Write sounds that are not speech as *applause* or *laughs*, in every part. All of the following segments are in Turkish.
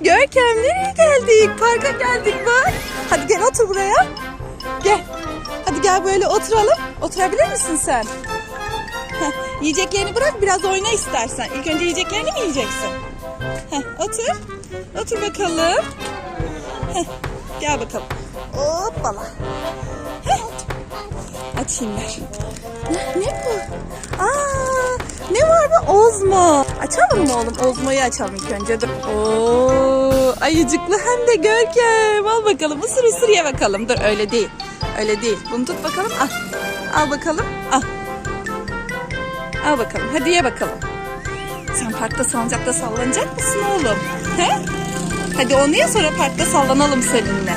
Görkem nereye geldik? Parka geldik bak. Hadi gel otur buraya. Gel. Hadi gel böyle oturalım. Oturabilir misin sen? Heh, yiyeceklerini bırak biraz oyna istersen. İlk önce yiyeceklerini mi yiyeceksin? Heh, otur. Otur bakalım. Heh, gel bakalım. Hoppala. Heh. Açayım ver. Ne, ne bu? Aa, Ozmo. Açalım mı oğlum? Ozmo'yu açalım ilk önce. Dur. Oo, ayıcıklı hem de Görkem. Al bakalım. Isır ısır ye bakalım. Dur öyle değil. Öyle değil. Bunu tut bakalım. Al. Al bakalım. Al. Al bakalım. Hadi ye bakalım. Sen parkta salıncakta sallanacak mısın oğlum? He? Hadi onu ye sonra parkta sallanalım seninle.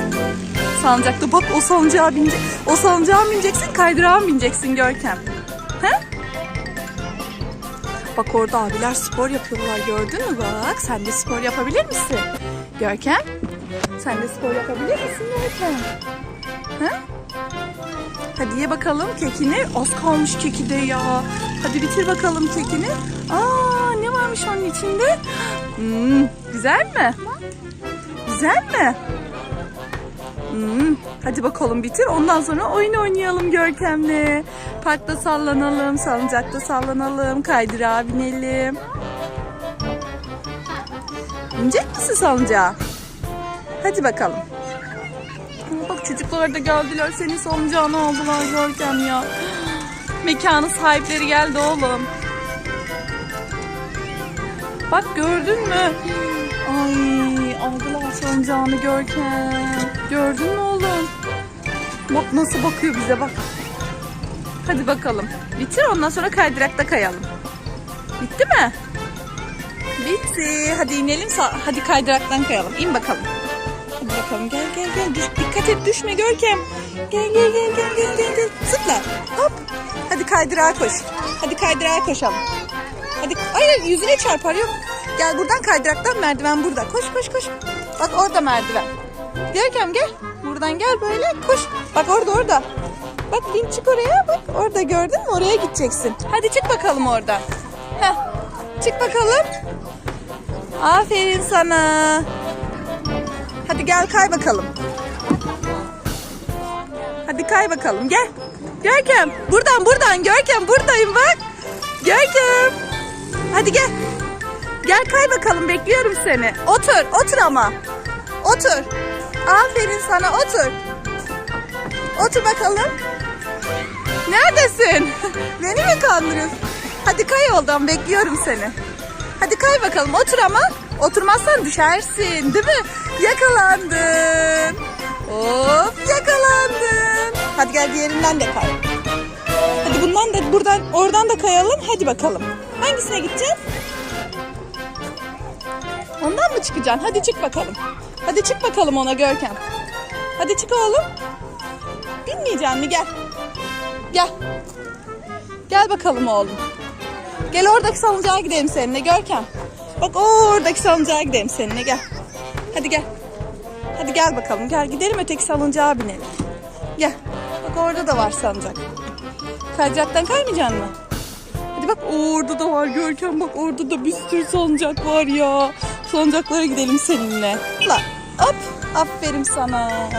Salıncakta bak o salıncağa binecek. O salıncağa bineceksin kaydırağa bineceksin Görkem? Bak orada abiler spor yapıyorlar gördün mü bak. Sen de spor yapabilir misin? Görkem? Sen de spor yapabilir misin Görkem? He? Hadi ye bakalım kekini. Az kalmış keki de ya. Hadi bitir bakalım kekini. Aa ne varmış onun içinde? Hmm, güzel mi? Güzel mi? Hmm, hadi bakalım bitir. Ondan sonra oyun oynayalım Görkem'le. Parkta sallanalım, salıncakta sallanalım, kaydırağa binelim. İnecek misin salıncağa? Hadi bakalım. Bak çocuklar da geldiler senin salıncağını aldılar Görkem ya. Mekanın sahipleri geldi oğlum. Bak gördün mü? Ay aldılar salıncağını Görkem. Gördün mü oğlum? Bak nasıl bakıyor bize bak. Hadi bakalım. Bitir ondan sonra kaydırakta kayalım. Bitti mi? Bitti. Hadi inelim. Hadi kaydıraktan kayalım. İn bakalım. Hadi bakalım gel gel gel. Düş, dikkat et düşme Görkem. Gel gel gel gel gel gel. gel. Zıpla. Hop. Hadi kaydırağa koş. Hadi kaydırağa koşalım. Hadi hayır yüzüne çarpar yok. Gel buradan kaydıraktan merdiven burada. Koş koş koş. Bak orada merdiven. Görkem gel. Buradan gel böyle koş. Bak orada orada. Bak bin çık oraya bak. Orada gördün mü? Oraya gideceksin. Hadi çık bakalım oradan. Heh. Çık bakalım. Aferin sana. Hadi gel kay bakalım. Hadi kay bakalım gel. Görkem buradan buradan Görkem buradayım bak. Görkem. Hadi gel. Gel kay bakalım bekliyorum seni. Otur otur ama. Otur. Aferin sana otur. Otur bakalım. Neredesin? *laughs* Beni mi kandırıyorsun? Hadi kay yoldan bekliyorum seni. Hadi kay bakalım otur ama. Oturmazsan düşersin değil mi? Yakalandın. Hop yakalandın. Hadi gel diğerinden de kay. Hadi bundan da buradan oradan da kayalım. Hadi bakalım. Hangisine gideceğiz? Ondan mı çıkacaksın? Hadi çık bakalım. Hadi çık bakalım ona Görkem. Hadi çık oğlum. Binmeyeceksin mi? Gel. Gel. Gel bakalım oğlum. Gel oradaki salıncağa gidelim seninle Görkem. Bak oradaki salıncağa gidelim seninle gel. Hadi gel. Hadi gel bakalım gel gidelim öteki salıncağa binelim. Gel. Bak orada da var salıncak. Kayacaktan kaymayacaksın mı? Hadi bak orada da var Görkem bak orada da bir sürü salıncak var ya. Salıncaklara gidelim seninle. La, hop aferin sana.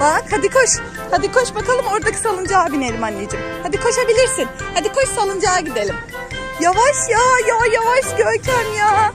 Bak hadi koş. Hadi koş bakalım oradaki salıncağa binelim anneciğim. Hadi koşabilirsin. Hadi koş salıncağa gidelim. Yavaş ya ya yavaş Görkem ya.